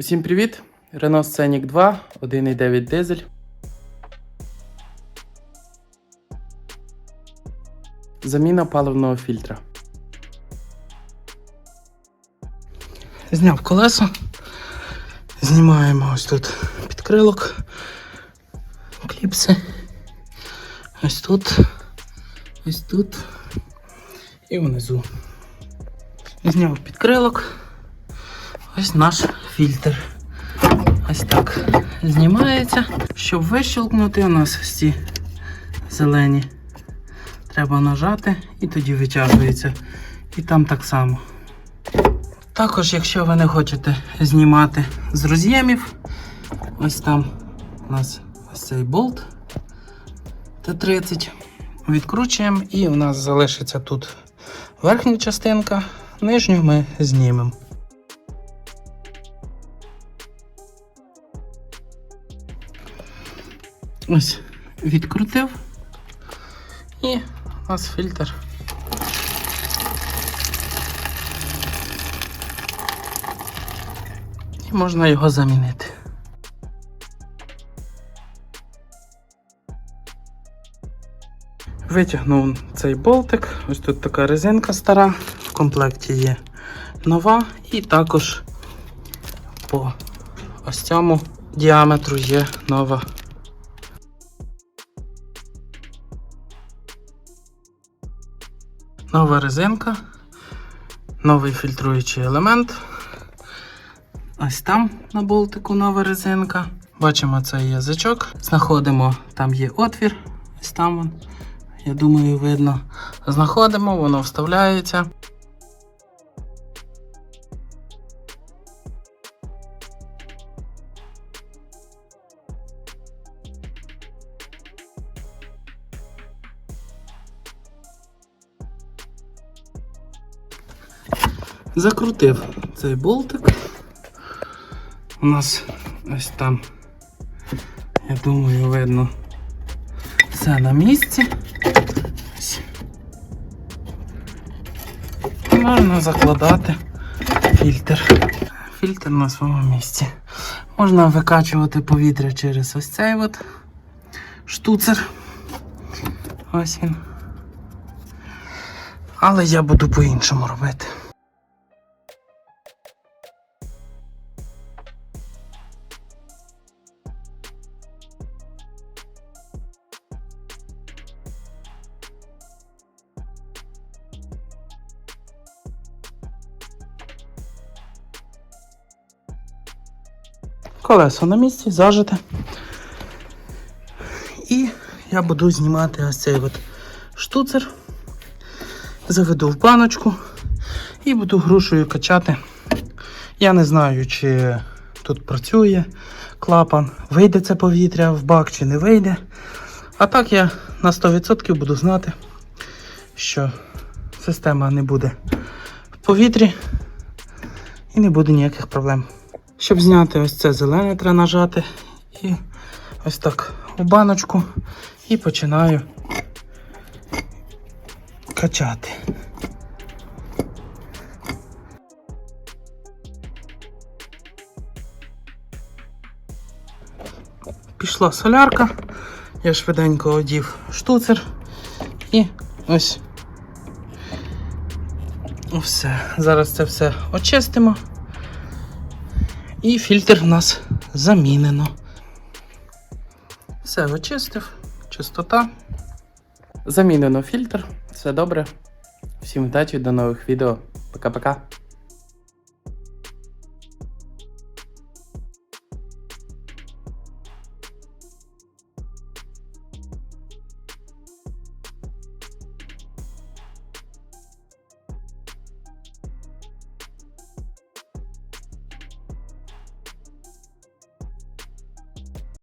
Усім привіт! Renault Scenic 2, 1,9 дизель. Заміна паливного фільтра. Зняв колесо. Знімаємо ось тут підкрилок, кліпси. Ось тут, ось тут і внизу. Зняв підкрилок. Ось наш фільтр. Ось так знімається. Щоб вищелкнути, у нас ці зелені. Треба нажати і тоді витягується. І там так само. Також, якщо ви не хочете знімати з роз'ємів, ось там у нас ось цей болт Т-30. Відкручуємо і у нас залишиться тут верхня частинка, нижню ми знімемо. Ось відкрутив і у нас фільтр. І можна його замінити. Витягнув цей болтик. Ось тут така резинка стара, в комплекті є нова, і також по ось цьому діаметру є нова. Нова резинка, новий фільтруючий елемент. Ось там на болтику нова резинка. Бачимо цей язичок. Знаходимо, там є отвір. Ось там. Я думаю, видно. Знаходимо, воно вставляється. Закрутив цей болтик. У нас ось там, я думаю, видно все на місці. Можна закладати фільтр. Фільтр на своєму місці. Можна викачувати повітря через ось цей от штуцер. Ось він. Але я буду по-іншому робити. Колесо на місці, зажите. І я буду знімати ось цей от штуцер. Заведу в баночку і буду грушею качати. Я не знаю, чи тут працює клапан, вийде це повітря в бак чи не вийде. А так я на 100% буду знати, що система не буде в повітрі і не буде ніяких проблем. Щоб зняти ось це зелене, треба нажати і ось так у баночку і починаю качати. Пішла солярка, я швиденько одів штуцер і ось все. Зараз це все очистимо. І фільтр у нас замінено. Все, очистив, чистота. Замінено фільтр. Все добре. Всім вдачі, до нових відео. Пока-пока.